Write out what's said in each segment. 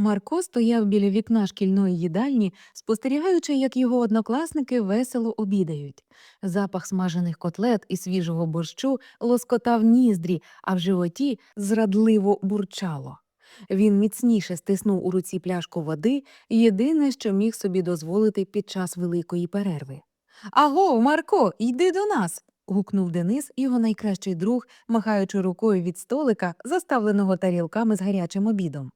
Марко стояв біля вікна шкільної їдальні, спостерігаючи, як його однокласники весело обідають. Запах смажених котлет і свіжого борщу лоскотав ніздрі, а в животі зрадливо бурчало. Він міцніше стиснув у руці пляшку води, єдине, що міг собі дозволити під час великої перерви. Аго, Марко, йди до нас. гукнув Денис, його найкращий друг, махаючи рукою від столика, заставленого тарілками з гарячим обідом.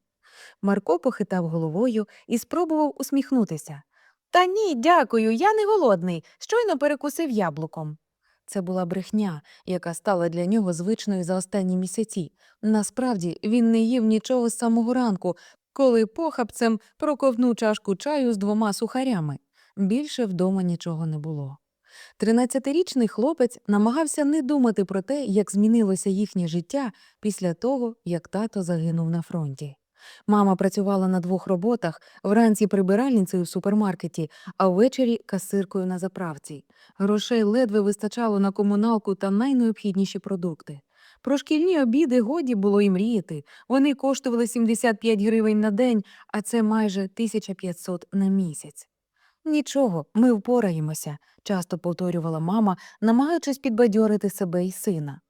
Марко похитав головою і спробував усміхнутися. Та ні, дякую, я не голодний. Щойно перекусив яблуком. Це була брехня, яка стала для нього звичною за останні місяці. Насправді він не їв нічого з самого ранку, коли похапцем проковнув чашку чаю з двома сухарями. Більше вдома нічого не було. Тринадцятирічний хлопець намагався не думати про те, як змінилося їхнє життя після того, як тато загинув на фронті. Мама працювала на двох роботах вранці прибиральницею в супермаркеті, а ввечері касиркою на заправці. Грошей ледве вистачало на комуналку та найнеобхідніші продукти. Про шкільні обіди годі було і мріяти. Вони коштували 75 гривень на день, а це майже 1500 на місяць. Нічого, ми впораємося, часто повторювала мама, намагаючись підбадьорити себе і сина.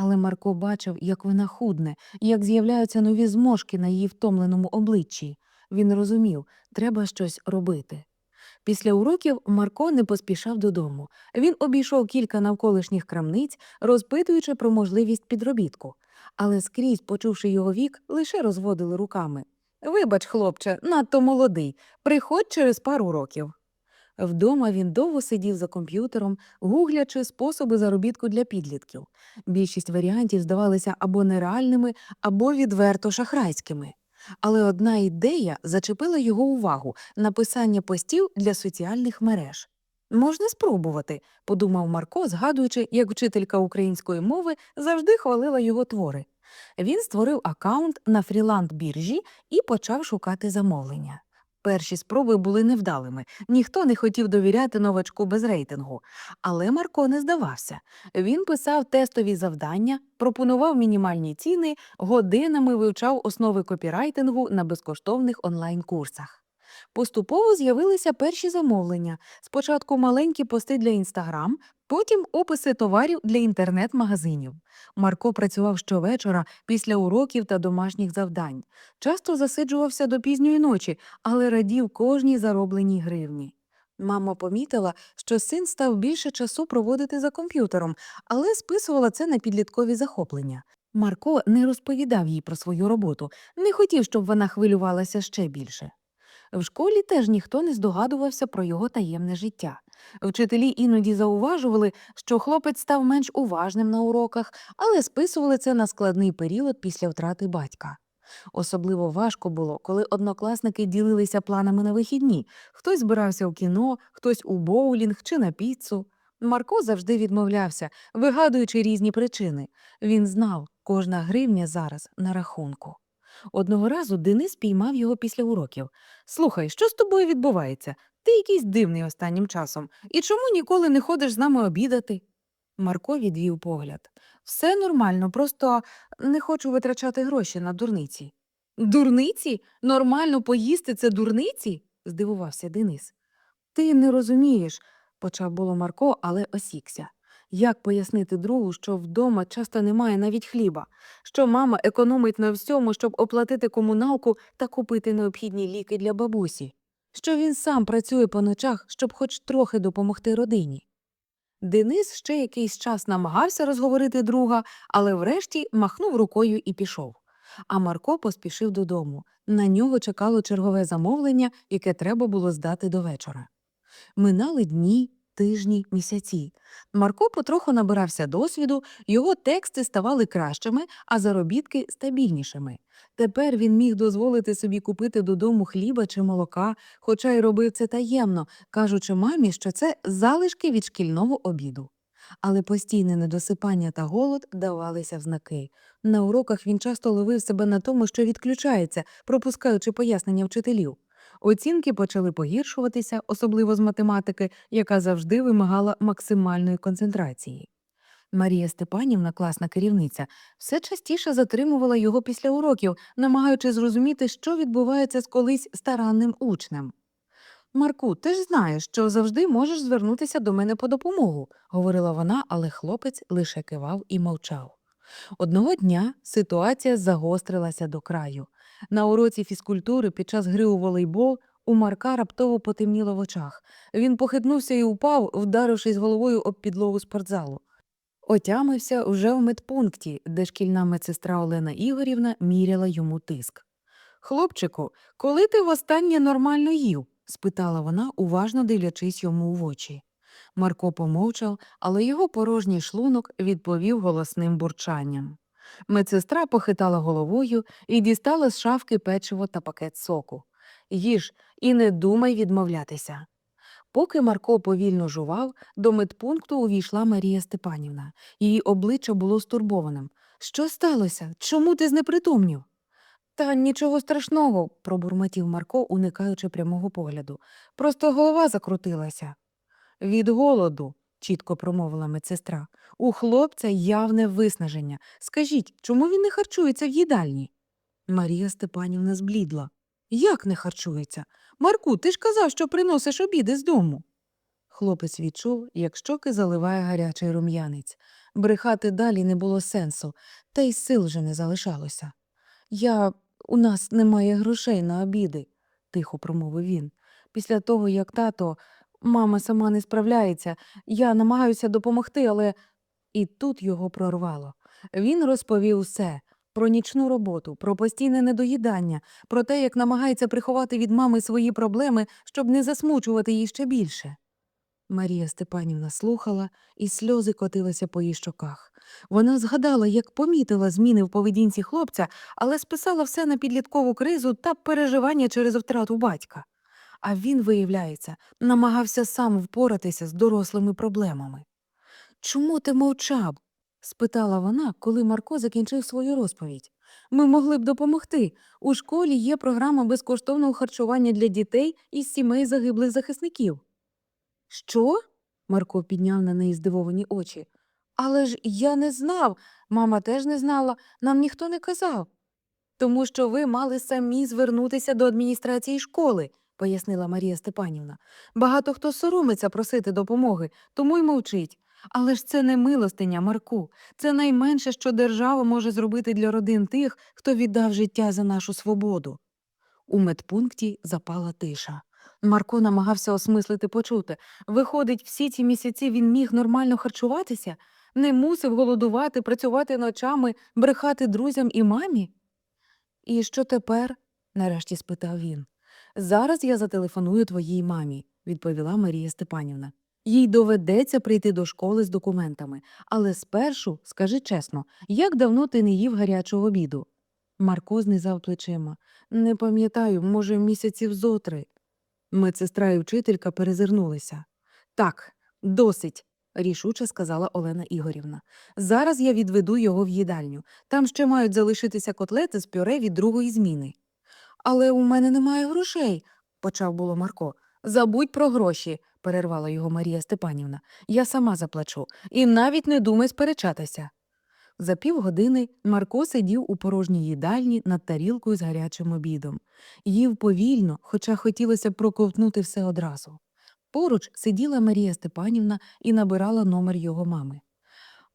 Але Марко бачив, як вона худне, як з'являються нові зморшки на її втомленому обличчі. Він розумів, треба щось робити. Після уроків Марко не поспішав додому. Він обійшов кілька навколишніх крамниць, розпитуючи про можливість підробітку. Але скрізь, почувши його вік, лише розводили руками. Вибач, хлопче, надто молодий. Приходь через пару років. Вдома він довго сидів за комп'ютером, гуглячи способи заробітку для підлітків. Більшість варіантів здавалися або нереальними, або відверто шахрайськими. Але одна ідея зачепила його увагу написання постів для соціальних мереж. Можна спробувати, подумав Марко, згадуючи, як вчителька української мови завжди хвалила його твори. Він створив аккаунт на фріланд біржі і почав шукати замовлення. Перші спроби були невдалими, ніхто не хотів довіряти новачку без рейтингу. Але Марко не здавався. Він писав тестові завдання, пропонував мінімальні ціни, годинами вивчав основи копірайтингу на безкоштовних онлайн-курсах. Поступово з'явилися перші замовлення. Спочатку маленькі пости для інстаграм, потім описи товарів для інтернет-магазинів. Марко працював щовечора після уроків та домашніх завдань. Часто засиджувався до пізньої ночі, але радів кожній заробленій гривні. Мама помітила, що син став більше часу проводити за комп'ютером, але списувала це на підліткові захоплення. Марко не розповідав їй про свою роботу, не хотів, щоб вона хвилювалася ще більше. В школі теж ніхто не здогадувався про його таємне життя. Вчителі іноді зауважували, що хлопець став менш уважним на уроках, але списували це на складний період після втрати батька. Особливо важко було, коли однокласники ділилися планами на вихідні. Хтось збирався в кіно, хтось у боулінг чи на піцу. Марко завжди відмовлявся, вигадуючи різні причини. Він знав, кожна гривня зараз на рахунку. Одного разу Денис піймав його після уроків. Слухай, що з тобою відбувається? Ти якийсь дивний останнім часом. І чому ніколи не ходиш з нами обідати? Марко відвів погляд. Все нормально, просто не хочу витрачати гроші на дурниці. Дурниці? Нормально поїсти це дурниці? здивувався Денис. Ти не розумієш, почав було Марко, але осікся. Як пояснити другу, що вдома часто немає навіть хліба, що мама економить на всьому, щоб оплатити комуналку та купити необхідні ліки для бабусі, що він сам працює по ночах, щоб хоч трохи допомогти родині. Денис ще якийсь час намагався розговорити друга, але врешті махнув рукою і пішов. А Марко поспішив додому. На нього чекало чергове замовлення, яке треба було здати до вечора. Минали дні, тижні, місяці. Марко потроху набирався досвіду, його тексти ставали кращими, а заробітки стабільнішими. Тепер він міг дозволити собі купити додому хліба чи молока, хоча й робив це таємно, кажучи мамі, що це залишки від шкільного обіду. Але постійне недосипання та голод давалися в знаки. На уроках він часто ловив себе на тому, що відключається, пропускаючи пояснення вчителів. Оцінки почали погіршуватися, особливо з математики, яка завжди вимагала максимальної концентрації. Марія Степанівна, класна керівниця, все частіше затримувала його після уроків, намагаючись зрозуміти, що відбувається з колись старанним учнем. Марку, ти ж знаєш, що завжди можеш звернутися до мене по допомогу, говорила вона, але хлопець лише кивав і мовчав. Одного дня ситуація загострилася до краю. На уроці фізкультури під час гри у волейбол у Марка раптово потемніло в очах. Він похитнувся і упав, вдарившись головою об підлогу спортзалу. Отямився уже в медпункті, де шкільна медсестра Олена Ігорівна міряла йому тиск. Хлопчику, коли ти востаннє нормально їв? спитала вона, уважно дивлячись йому в очі. Марко помовчав, але його порожній шлунок відповів голосним бурчанням. Медсестра похитала головою і дістала з шафки печиво та пакет соку. Їж і не думай відмовлятися. Поки Марко повільно жував, до медпункту увійшла Марія Степанівна. Її обличчя було стурбованим. Що сталося? Чому ти знепритомнів? Та нічого страшного, пробурмотів Марко, уникаючи прямого погляду. Просто голова закрутилася. Від голоду, чітко промовила медсестра. У хлопця явне виснаження. Скажіть, чому він не харчується в їдальні? Марія Степанівна зблідла. Як не харчується? Марку, ти ж казав, що приносиш обіди з дому. Хлопець відчув, як щоки заливає гарячий рум'янець. Брехати далі не було сенсу, та й сил вже не залишалося. Я у нас немає грошей на обіди, тихо промовив він. Після того, як тато, мама сама не справляється, я намагаюся допомогти, але. І тут його прорвало. Він розповів усе про нічну роботу, про постійне недоїдання, про те, як намагається приховати від мами свої проблеми, щоб не засмучувати її ще більше. Марія Степанівна слухала, і сльози котилися по її щоках. Вона згадала, як помітила зміни в поведінці хлопця, але списала все на підліткову кризу та переживання через втрату батька. А він, виявляється, намагався сам впоратися з дорослими проблемами. Чому ти мовчав? спитала вона, коли Марко закінчив свою розповідь. Ми могли б допомогти. У школі є програма безкоштовного харчування для дітей із сімей загиблих захисників. Що? Марко підняв на неї здивовані очі. Але ж я не знав, мама теж не знала, нам ніхто не казав. Тому що ви мали самі звернутися до адміністрації школи, пояснила Марія Степанівна. Багато хто соромиться просити допомоги, тому й мовчить. Але ж це не милостиня, Марку. Це найменше, що держава може зробити для родин тих, хто віддав життя за нашу свободу. У медпункті запала тиша. Марко намагався осмислити почуте. Виходить, всі ці місяці він міг нормально харчуватися, не мусив голодувати, працювати ночами, брехати друзям і мамі. І що тепер? нарешті спитав він. Зараз я зателефоную твоїй мамі, відповіла Марія Степанівна. Їй доведеться прийти до школи з документами, але спершу скажи чесно, як давно ти не їв гарячого обіду? Марко знизав плечима. Не пам'ятаю, може, місяців зо три. Медсестра і вчителька перезирнулися. Так, досить, рішуче сказала Олена Ігорівна. Зараз я відведу його в їдальню. Там ще мають залишитися котлети з пюре від другої зміни. Але у мене немає грошей, почав було Марко. Забудь про гроші, перервала його Марія Степанівна. Я сама заплачу. І навіть не думай сперечатися. За півгодини Марко сидів у порожній їдальні над тарілкою з гарячим обідом. Їв повільно, хоча хотілося проковтнути все одразу. Поруч сиділа Марія Степанівна і набирала номер його мами.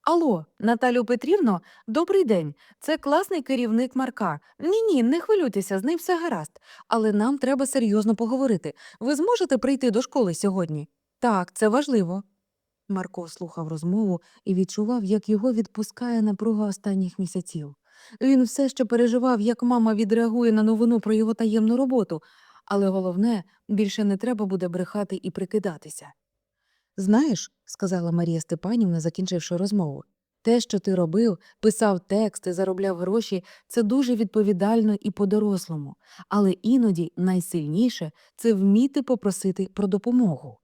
Алло, Наталю Петрівно, добрий день. Це класний керівник Марка. Ні, ні, не хвилюйтеся, з ним все гаразд. Але нам треба серйозно поговорити. Ви зможете прийти до школи сьогодні? Так, це важливо. Марко слухав розмову і відчував, як його відпускає напруга останніх місяців. Він все ще переживав, як мама відреагує на новину про його таємну роботу, але головне, більше не треба буде брехати і прикидатися. Знаєш, сказала Марія Степанівна, закінчивши розмову, те, що ти робив, писав тексти, заробляв гроші, це дуже відповідально і по-дорослому, але іноді найсильніше це вміти попросити про допомогу.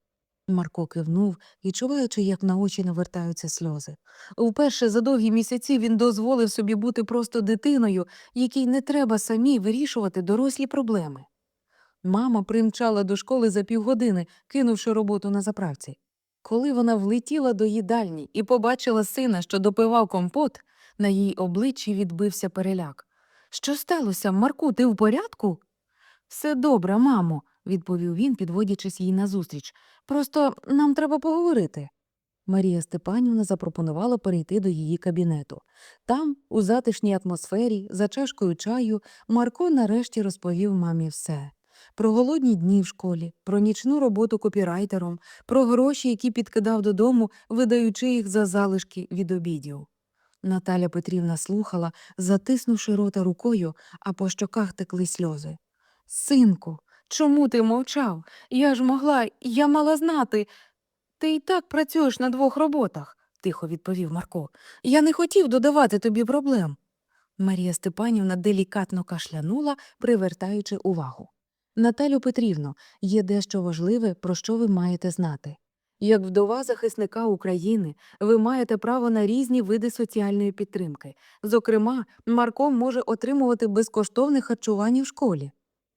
Марко кивнув, відчуваючи, як на очі навертаються сльози. Вперше за довгі місяці він дозволив собі бути просто дитиною, якій не треба самій вирішувати дорослі проблеми. Мама примчала до школи за півгодини, кинувши роботу на заправці. Коли вона влетіла до їдальні і побачила сина, що допивав компот, на її обличчі відбився переляк. Що сталося, Марку, ти в порядку? Все добре, мамо, відповів він, підводячись їй назустріч. Просто нам треба поговорити. Марія Степанівна запропонувала перейти до її кабінету. Там, у затишній атмосфері, за чашкою чаю, Марко нарешті розповів мамі все. Про голодні дні в школі, про нічну роботу копірайтером, про гроші, які підкидав додому, видаючи їх за залишки від обідів. Наталя Петрівна слухала, затиснувши рота рукою, а по щоках текли сльози. Синку, чому ти мовчав? Я ж могла, я мала знати. Ти і так працюєш на двох роботах, тихо відповів Марко. Я не хотів додавати тобі проблем. Марія Степанівна делікатно кашлянула, привертаючи увагу. Наталю Петрівно, є дещо важливе, про що ви маєте знати. Як вдова захисника України, ви маєте право на різні види соціальної підтримки. Зокрема, Марко може отримувати безкоштовне харчування в школі.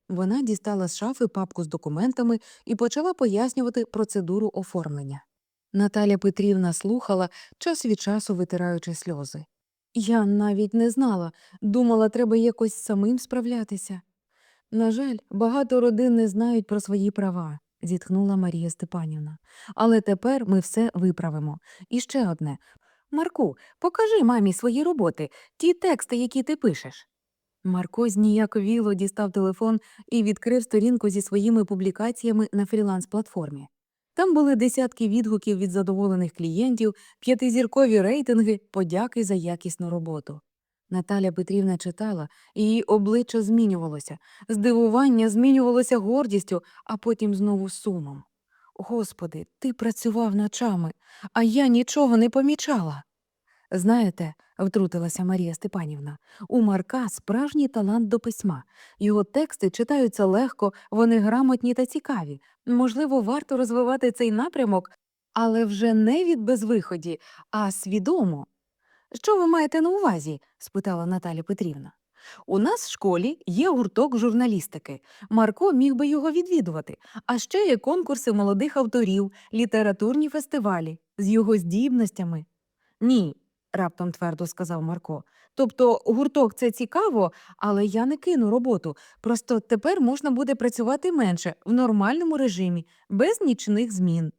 Вона дістала з шафи папку з документами і почала пояснювати процедуру оформлення. Наталя Петрівна слухала, час від часу витираючи сльози. Я навіть не знала, думала, треба якось самим справлятися. На жаль, багато родин не знають про свої права, зітхнула Марія Степанівна. Але тепер ми все виправимо. І ще одне. Марку, покажи мамі свої роботи, ті тексти, які ти пишеш. Марко зніяковіло дістав телефон і відкрив сторінку зі своїми публікаціями на фріланс-платформі. Там були десятки відгуків від задоволених клієнтів, п'ятизіркові рейтинги, подяки за якісну роботу. Наталя Петрівна читала, і її обличчя змінювалося, здивування змінювалося гордістю, а потім знову сумом. Господи, ти працював ночами, а я нічого не помічала. Знаєте, втрутилася Марія Степанівна, у Марка справжній талант до письма. Його тексти читаються легко, вони грамотні та цікаві. Можливо, варто розвивати цей напрямок, але вже не від безвиході, а свідомо. Що ви маєте на увазі? спитала Наталя Петрівна. У нас в школі є гурток журналістики. Марко міг би його відвідувати. А ще є конкурси молодих авторів, літературні фестивалі з його здібностями. Ні, раптом твердо сказав Марко. Тобто гурток це цікаво, але я не кину роботу. Просто тепер можна буде працювати менше, в нормальному режимі, без нічних змін.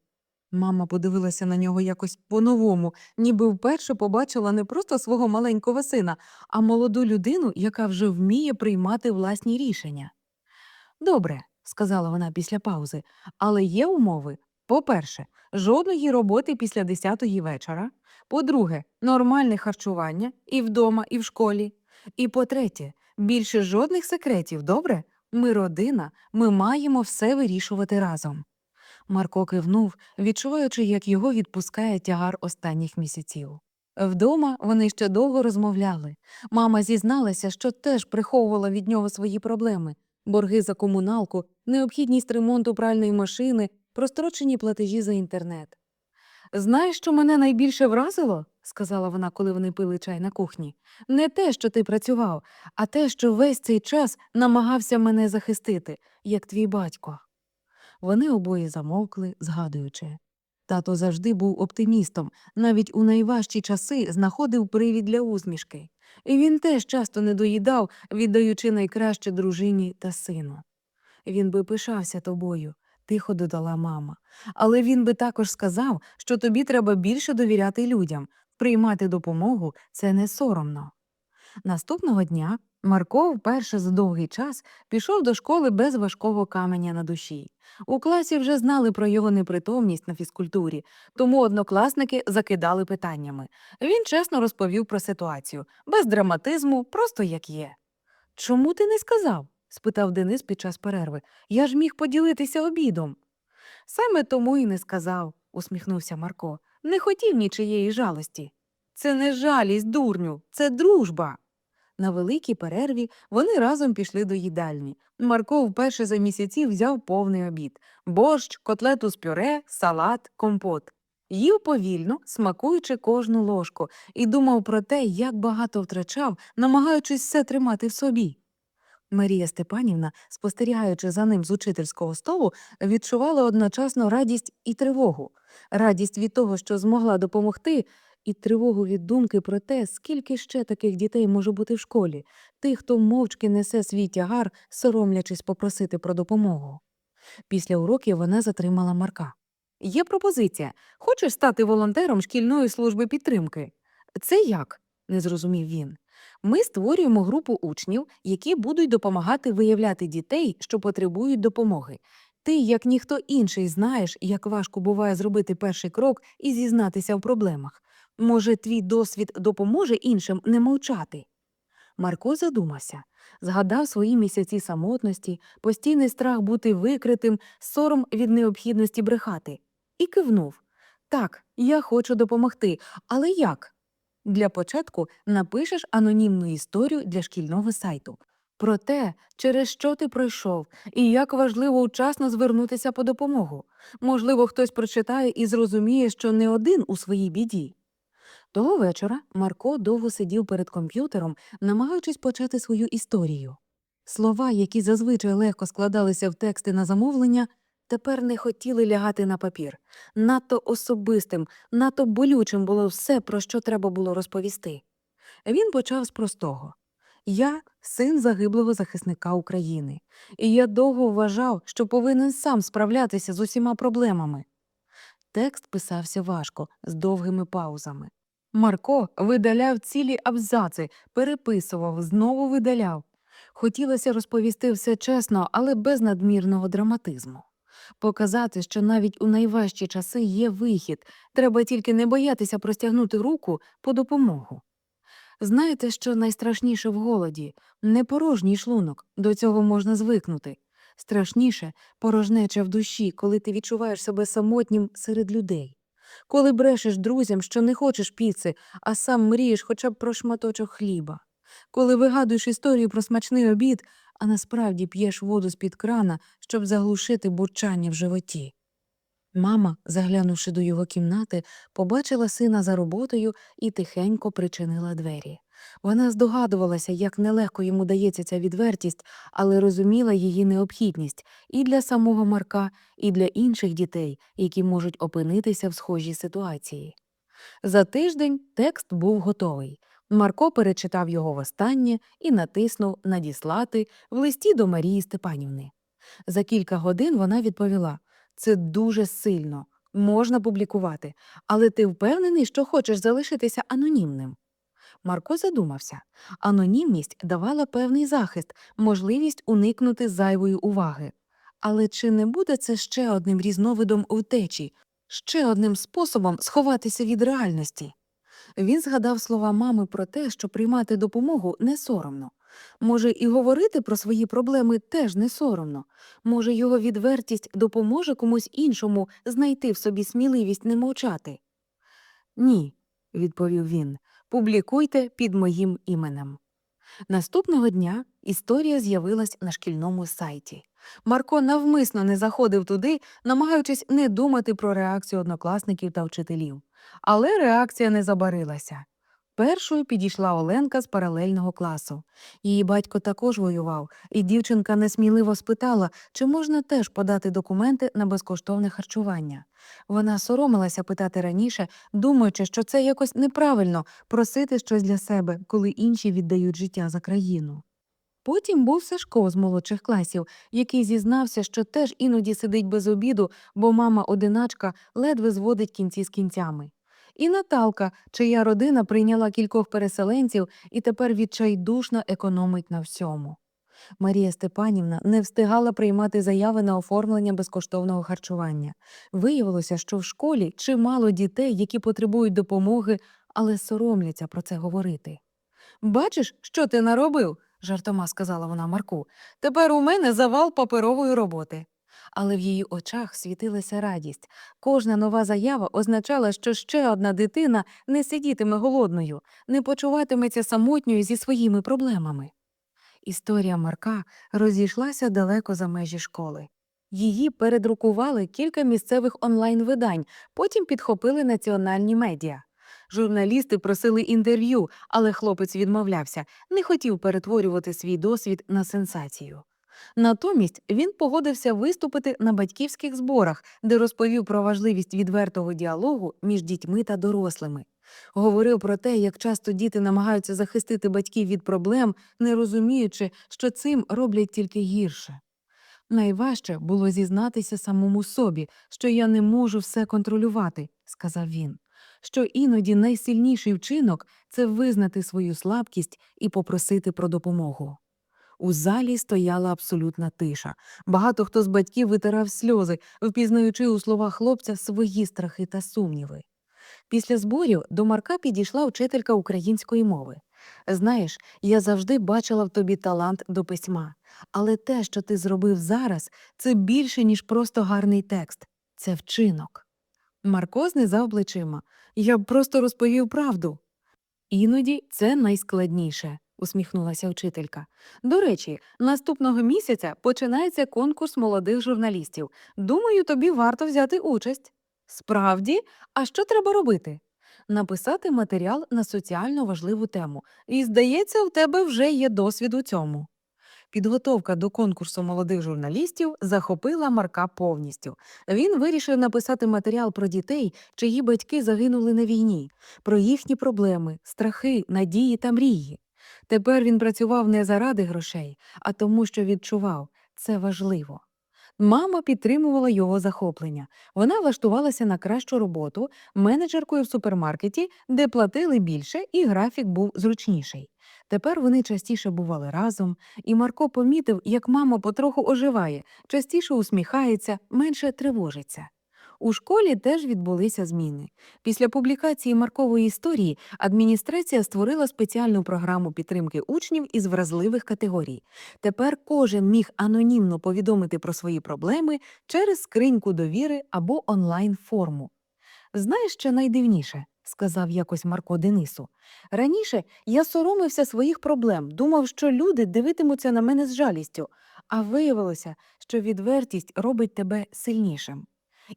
Мама подивилася на нього якось по-новому, ніби вперше побачила не просто свого маленького сина, а молоду людину, яка вже вміє приймати власні рішення. Добре, сказала вона після паузи, але є умови. По-перше, жодної роботи після 10-ї вечора. По-друге, нормальне харчування і вдома, і в школі. І по-третє, більше жодних секретів, добре? Ми родина, ми маємо все вирішувати разом. Марко кивнув, відчуваючи, як його відпускає тягар останніх місяців. Вдома вони ще довго розмовляли. Мама зізналася, що теж приховувала від нього свої проблеми борги за комуналку, необхідність ремонту пральної машини, прострочені платежі за інтернет. Знаєш, що мене найбільше вразило? сказала вона, коли вони пили чай на кухні. Не те, що ти працював, а те, що весь цей час намагався мене захистити, як твій батько. Вони обоє замовкли, згадуючи. Тато завжди був оптимістом, навіть у найважчі часи знаходив привід для усмішки. І він теж часто не доїдав, віддаючи найкраще дружині та сину. Він би пишався тобою, тихо додала мама. Але він би також сказав, що тобі треба більше довіряти людям, приймати допомогу це не соромно. Наступного дня Марко вперше за довгий час пішов до школи без важкого каменя на душі. У класі вже знали про його непритомність на фізкультурі, тому однокласники закидали питаннями. Він чесно розповів про ситуацію, без драматизму, просто як є. Чому ти не сказав? спитав Денис під час перерви. Я ж міг поділитися обідом. Саме тому і не сказав, усміхнувся Марко. Не хотів нічиєї жалості. Це не жалість, дурню, це дружба. На великій перерві вони разом пішли до їдальні. Марко вперше за місяці взяв повний обід борщ, котлету з пюре, салат, компот. Їв повільно, смакуючи кожну ложку, і думав про те, як багато втрачав, намагаючись все тримати в собі. Марія Степанівна, спостерігаючи за ним з учительського столу, відчувала одночасно радість і тривогу. Радість від того, що змогла допомогти, і тривогу від думки про те, скільки ще таких дітей може бути в школі, тих, хто мовчки несе свій тягар, соромлячись попросити про допомогу. Після уроків вона затримала Марка. Є пропозиція. Хочеш стати волонтером шкільної служби підтримки? Це як? не зрозумів він. Ми створюємо групу учнів, які будуть допомагати виявляти дітей, що потребують допомоги. Ти, як ніхто інший, знаєш, як важко буває зробити перший крок і зізнатися в проблемах. Може, твій досвід допоможе іншим не мовчати? Марко задумався, згадав свої місяці самотності, постійний страх бути викритим, сором від необхідності брехати, і кивнув Так, я хочу допомогти, але як? Для початку напишеш анонімну історію для шкільного сайту про те, через що ти пройшов, і як важливо вчасно звернутися по допомогу. Можливо, хтось прочитає і зрозуміє, що не один у своїй біді. Того вечора Марко довго сидів перед комп'ютером, намагаючись почати свою історію. Слова, які зазвичай легко складалися в тексти на замовлення, тепер не хотіли лягати на папір. Надто особистим, надто болючим було все, про що треба було розповісти. Він почав з простого. Я син загиблого захисника України, і я довго вважав, що повинен сам справлятися з усіма проблемами. Текст писався важко, з довгими паузами. Марко видаляв цілі абзаци, переписував, знову видаляв. Хотілося розповісти все чесно, але без надмірного драматизму. Показати, що навіть у найважчі часи є вихід, треба тільки не боятися простягнути руку по допомогу. Знаєте, що найстрашніше в голоді не порожній шлунок, до цього можна звикнути. Страшніше порожнеча в душі, коли ти відчуваєш себе самотнім серед людей. Коли брешеш друзям, що не хочеш піци, а сам мрієш хоча б про шматочок хліба. Коли вигадуєш історію про смачний обід, а насправді п'єш воду з-під крана, щоб заглушити бурчання в животі. Мама, заглянувши до його кімнати, побачила сина за роботою і тихенько причинила двері. Вона здогадувалася, як нелегко йому дається ця відвертість, але розуміла її необхідність і для самого Марка, і для інших дітей, які можуть опинитися в схожій ситуації. За тиждень текст був готовий. Марко перечитав його востаннє і натиснув Надіслати в листі до Марії Степанівни. За кілька годин вона відповіла це дуже сильно, можна публікувати, але ти впевнений, що хочеш залишитися анонімним. Марко задумався. Анонімність давала певний захист, можливість уникнути зайвої уваги. Але чи не буде це ще одним різновидом втечі, ще одним способом сховатися від реальності? Він згадав слова мами про те, що приймати допомогу не соромно. Може, і говорити про свої проблеми теж не соромно. Може, його відвертість допоможе комусь іншому знайти в собі сміливість не мовчати? Ні, відповів він, публікуйте під моїм іменем. Наступного дня історія з'явилась на шкільному сайті. Марко навмисно не заходив туди, намагаючись не думати про реакцію однокласників та вчителів. Але реакція не забарилася. Першою підійшла Оленка з паралельного класу. Її батько також воював, і дівчинка несміливо спитала, чи можна теж подати документи на безкоштовне харчування. Вона соромилася питати раніше, думаючи, що це якось неправильно просити щось для себе, коли інші віддають життя за країну. Потім був Сашко з молодших класів, який зізнався, що теж іноді сидить без обіду, бо мама одиначка ледве зводить кінці з кінцями. І Наталка, чия родина прийняла кількох переселенців і тепер відчайдушно економить на всьому. Марія Степанівна не встигала приймати заяви на оформлення безкоштовного харчування. Виявилося, що в школі чимало дітей, які потребують допомоги, але соромляться про це говорити. Бачиш, що ти наробив? жартома сказала вона Марку. Тепер у мене завал паперової роботи. Але в її очах світилася радість. Кожна нова заява означала, що ще одна дитина не сидітиме голодною, не почуватиметься самотньою зі своїми проблемами. Історія Марка розійшлася далеко за межі школи. Її передрукували кілька місцевих онлайн-видань, потім підхопили національні медіа. Журналісти просили інтерв'ю, але хлопець відмовлявся, не хотів перетворювати свій досвід на сенсацію. Натомість він погодився виступити на батьківських зборах, де розповів про важливість відвертого діалогу між дітьми та дорослими. Говорив про те, як часто діти намагаються захистити батьків від проблем, не розуміючи, що цим роблять тільки гірше. Найважче було зізнатися самому собі, що я не можу все контролювати, сказав він. Що іноді найсильніший вчинок це визнати свою слабкість і попросити про допомогу. У залі стояла абсолютна тиша. Багато хто з батьків витирав сльози, впізнаючи у словах хлопця свої страхи та сумніви. Після зборів до Марка підійшла вчителька української мови. Знаєш, я завжди бачила в тобі талант до письма, але те, що ти зробив зараз, це більше, ніж просто гарний текст, це вчинок. Марко знизав плечима. Я б просто розповів правду. Іноді це найскладніше, усміхнулася вчителька. До речі, наступного місяця починається конкурс молодих журналістів. Думаю, тобі варто взяти участь. Справді, а що треба робити? Написати матеріал на соціально важливу тему. І, здається, в тебе вже є досвід у цьому. Підготовка до конкурсу молодих журналістів захопила Марка повністю. Він вирішив написати матеріал про дітей, чиї батьки загинули на війні, про їхні проблеми, страхи, надії та мрії. Тепер він працював не заради грошей, а тому, що відчував це важливо. Мама підтримувала його захоплення. Вона влаштувалася на кращу роботу менеджеркою в супермаркеті, де платили більше, і графік був зручніший. Тепер вони частіше бували разом, і Марко помітив, як мама потроху оживає, частіше усміхається, менше тривожиться. У школі теж відбулися зміни. Після публікації Маркової історії адміністрація створила спеціальну програму підтримки учнів із вразливих категорій. Тепер кожен міг анонімно повідомити про свої проблеми через скриньку довіри або онлайн-форму. Знаєш, що найдивніше? сказав якось Марко Денису. Раніше я соромився своїх проблем, думав, що люди дивитимуться на мене з жалістю, а виявилося, що відвертість робить тебе сильнішим.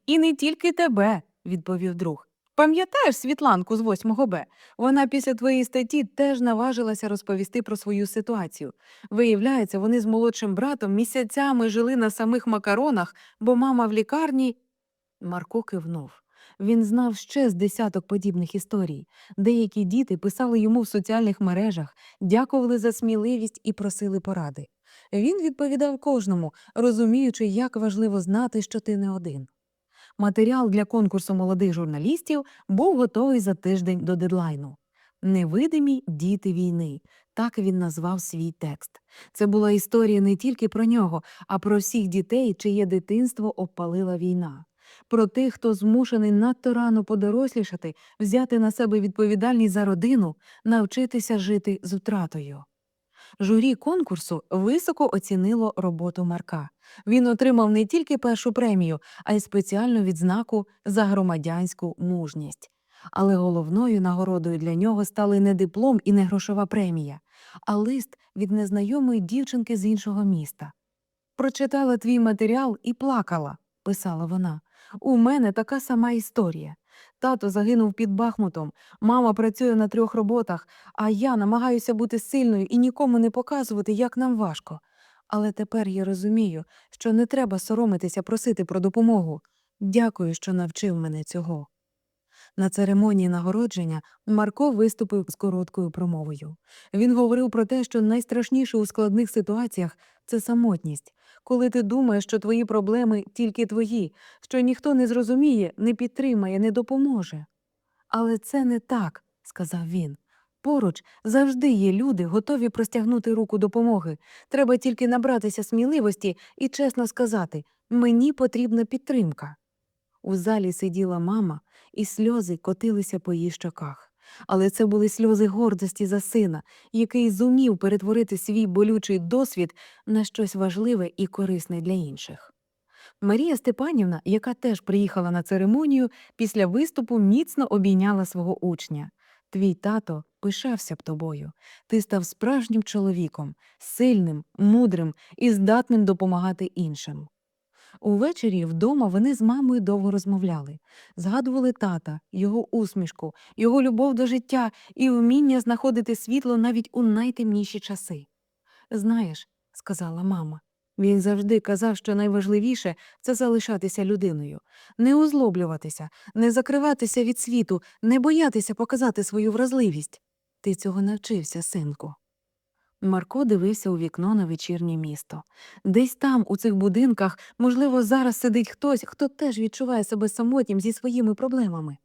І не тільки тебе, відповів друг. Пам'ятаєш Світланку з 8 Б? Вона після твоєї статті теж наважилася розповісти про свою ситуацію. Виявляється, вони з молодшим братом місяцями жили на самих макаронах, бо мама в лікарні. Марко кивнув. Він знав ще з десяток подібних історій. Деякі діти писали йому в соціальних мережах, дякували за сміливість і просили поради. Він відповідав кожному, розуміючи, як важливо знати, що ти не один. Матеріал для конкурсу молодих журналістів був готовий за тиждень до дедлайну. Невидимі діти війни. Так він назвав свій текст. Це була історія не тільки про нього, а про всіх дітей, чиє дитинство обпалила війна. Про тих, хто змушений надто рано подорослішати, взяти на себе відповідальність за родину, навчитися жити з втратою. Журі конкурсу високо оцінило роботу Марка. Він отримав не тільки першу премію, а й спеціальну відзнаку за громадянську мужність. Але головною нагородою для нього стали не диплом і не грошова премія, а лист від незнайомої дівчинки з іншого міста. Прочитала твій матеріал і плакала, писала вона. У мене така сама історія. Тато загинув під Бахмутом, мама працює на трьох роботах, а я намагаюся бути сильною і нікому не показувати, як нам важко. Але тепер я розумію, що не треба соромитися просити про допомогу. Дякую, що навчив мене цього. На церемонії нагородження Марко виступив з короткою промовою. Він говорив про те, що найстрашніше у складних ситуаціях це самотність, коли ти думаєш, що твої проблеми тільки твої, що ніхто не зрозуміє, не підтримає, не допоможе. Але це не так, сказав він. Поруч завжди є люди, готові простягнути руку допомоги. Треба тільки набратися сміливості і чесно сказати мені потрібна підтримка. У залі сиділа мама, і сльози котилися по її щоках. Але це були сльози гордості за сина, який зумів перетворити свій болючий досвід на щось важливе і корисне для інших. Марія Степанівна, яка теж приїхала на церемонію, після виступу міцно обійняла свого учня. Твій тато пишався б тобою. Ти став справжнім чоловіком, сильним, мудрим і здатним допомагати іншим. Увечері вдома вони з мамою довго розмовляли, згадували тата, його усмішку, його любов до життя і вміння знаходити світло навіть у найтемніші часи. Знаєш, сказала мама, він завжди казав, що найважливіше це залишатися людиною, не озлоблюватися, не закриватися від світу, не боятися показати свою вразливість. Ти цього навчився, синку. Марко дивився у вікно на вечірнє місто. Десь там, у цих будинках, можливо, зараз сидить хтось, хто теж відчуває себе самотнім зі своїми проблемами.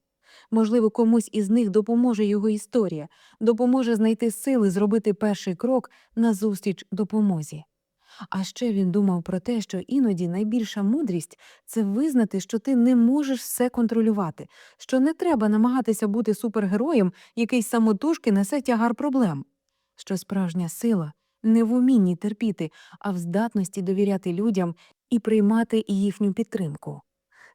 Можливо, комусь із них допоможе його історія, допоможе знайти сили зробити перший крок назустріч допомозі. А ще він думав про те, що іноді найбільша мудрість це визнати, що ти не можеш все контролювати, що не треба намагатися бути супергероєм, який самотужки несе тягар проблем, що справжня сила не в умінні терпіти, а в здатності довіряти людям і приймати їхню підтримку.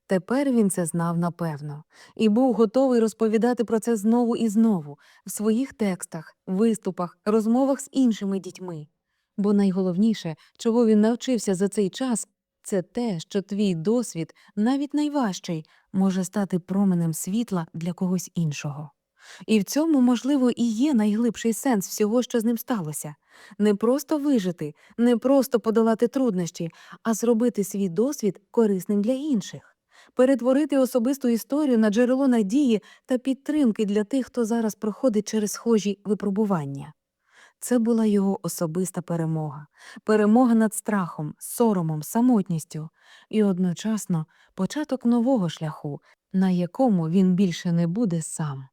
Тепер він це знав напевно і був готовий розповідати про це знову і знову в своїх текстах, виступах, розмовах з іншими дітьми. Бо найголовніше, чого він навчився за цей час, це те, що твій досвід, навіть найважчий, може стати променем світла для когось іншого. І в цьому, можливо, і є найглибший сенс всього, що з ним сталося не просто вижити, не просто подолати труднощі, а зробити свій досвід корисним для інших, перетворити особисту історію на джерело надії та підтримки для тих, хто зараз проходить через схожі випробування. Це була його особиста перемога, перемога над страхом, соромом, самотністю і одночасно початок нового шляху, на якому він більше не буде сам.